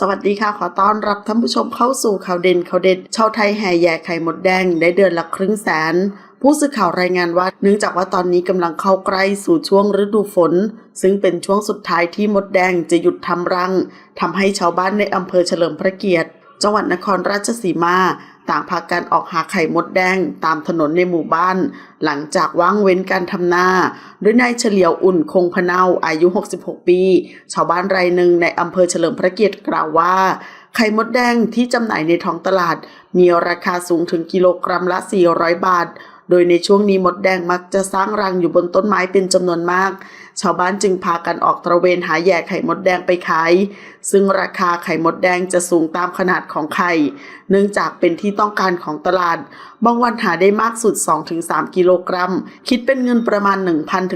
สวัสดีค่ะ ขอต้อนรับท่านผู้ชมเข้าสู่ข่าวเด่นข่าวเด็ดชาวไทยแห่แย่ไข่หมดแดงได้เดือนละครึ่งแสน ผู้สื่อข่าวรายงานว่า เนื่องจากว่าตอนนี้กำลังเข้าใกล้สู่ช่วงฤดูฝน ซึ่งเป็นช่วงสุดท้ายที่มดแดงจะหยุดทำรังทำให้ชาวบ้านในอำเภอเฉลิมพระเกียรติ จังหวัดนครราชสีมา ต่างพากันออกหาไข่มดแดงตามถนนในหมู่บ้าน หลังจากว่างเว้นการทำนาด้วยนายเฉลียวอุ่นคงพเนาอายุ 66 ปี ชาวบ้านรายหนึ่งในอำเภอเฉลิมพระเกียรติกล่าวว่า ไข่มดแดงที่จำหน่ายในท้องตลาด มีราคาสูงถึงกิโลกรัมละ 400 บาท โดยในช่วงนี้มดแดงมักจะสร้างรังอยู่บนต้นไม้เป็นจำนวนมาก ชาวบ้านจึงพากันออกตระเวนหาแย่ไข่มดแดงไปขาย ซึ่งราคาไข่มดแดงจะสูงตามขนาดของไข่ เนื่องจากเป็นที่ต้องการของตลาด บางวันหาได้มากสุด 2-3 กิโลกรัม คิดเป็นเงินประมาณ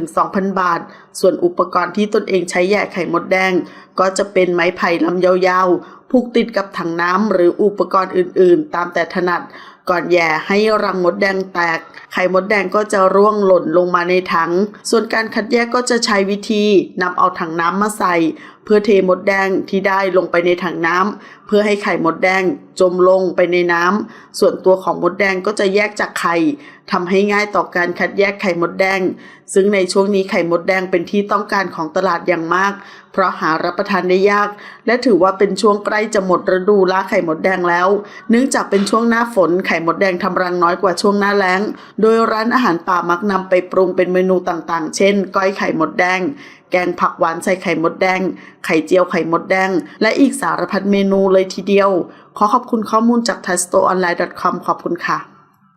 1,000-2,000 บาท ส่วนอุปกรณ์ที่ตนเองใช้แย่ไข่มดแดง ก็จะเป็นไม้ไผ่ลำยาวๆผูกติดกับถังน้ำหรืออุปกรณ์อื่นๆ ตามแต่ถนัด ก่อนแย่ให้รังมดแดงแตก ไข่มดแดงก็จะร่วงหล่นลงมาในถัง ส่วนการคัดแยกก็จะใช้วิธีนำเอาถังน้ำมาใส่ เพื่อเทมดแดงที่ได้ลงไปในถังน้ำเพื่อให้ไข่มดแดงจมลงไปในน้ำส่วนตัวของมดแดงก็จะแยกจากไข่ทำให้ง่ายต่อการคัดแยกไข่มดแดง ซึ่งในช่วงนี้ไข่มดแดงเป็นที่ต้องการของตลาดอย่างมาก เพราะหารับประทานได้ยาก และถือว่าเป็นช่วงใกล้จะหมดฤดูล่าไข่มดแดงแล้ว เนื่องจากเป็นช่วงหน้าฝนไข่มดแดงทำรังน้อยกว่าช่วงหน้าแล้ง โดยร้านอาหารป่ามักนำไปปรุงเป็นเมนูต่างๆ เช่น ก้อยไข่มดแดง แกงผักหวานใส่ไข่มดแดง ไข่เจียวไข่มดแดง และอีกสารพัดเมนูเลยทีเดียว ขอขอบคุณข้อมูลจาก t h a s t o o n l i n e c o m ขอบคุณค่ะ